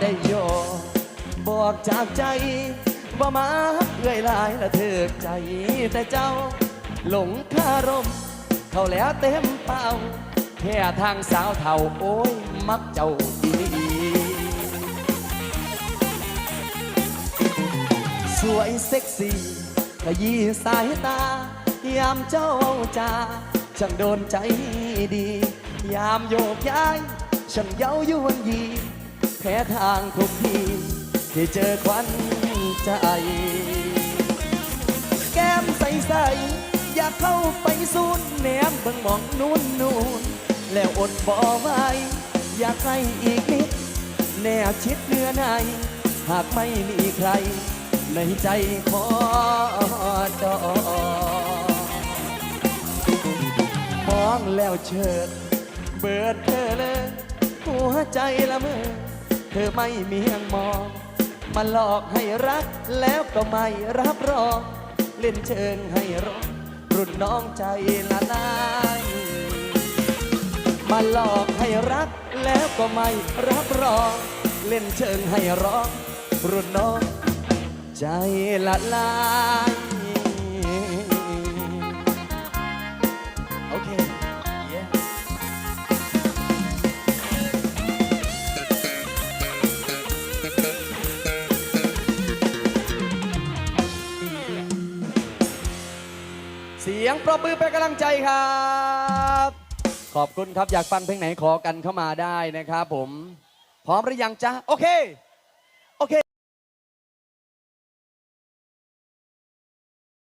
ได้โยบอกจากใจบ่มาเอื่อยลายละเถิกใจแต่เจ้า หลงคารม เขาแล้วเต็มเป้าแค่ทางสาวเท่าโอ้ย มักเจ้าอีหลีสวยเซ็กซี่ขยี้สายตา ยามเจ้าจาช่างโดนใจดี ยามโยกย้ายช่างเย้ายวนยี แพ้ทางทุกทีที่เจอควันใจ แก้มใสๆอยากเข้าไปซูนแนมเบิ่งมองนู่นนู่นแล้วอดบ่ไหวอยากให้อีกนิด แนบชิดเนื้อใน หากไม่มีใคร ในใจขอจอมองแล้วเชิด เบิดเธอเลยหัวใจละเมอ เธอไม่มียงมอง มาหลอกให้รักแล้วก็ไม่รับรอง เล่นเชิงให้ร้องรุ่นน้องใจละลายมาหลอกให้รักแล้วก็ไม่รับรอง เล่นเชิงให้ร้อง รุ่นน้องใจละลาย สียงปรบมือเป็นกำลังใจครับ ขอบคุณครับอยากฟังเพลงไหนขอกันเข้ามาได้นะครับผม พร้อมหรือยังจ๊ะ โอเค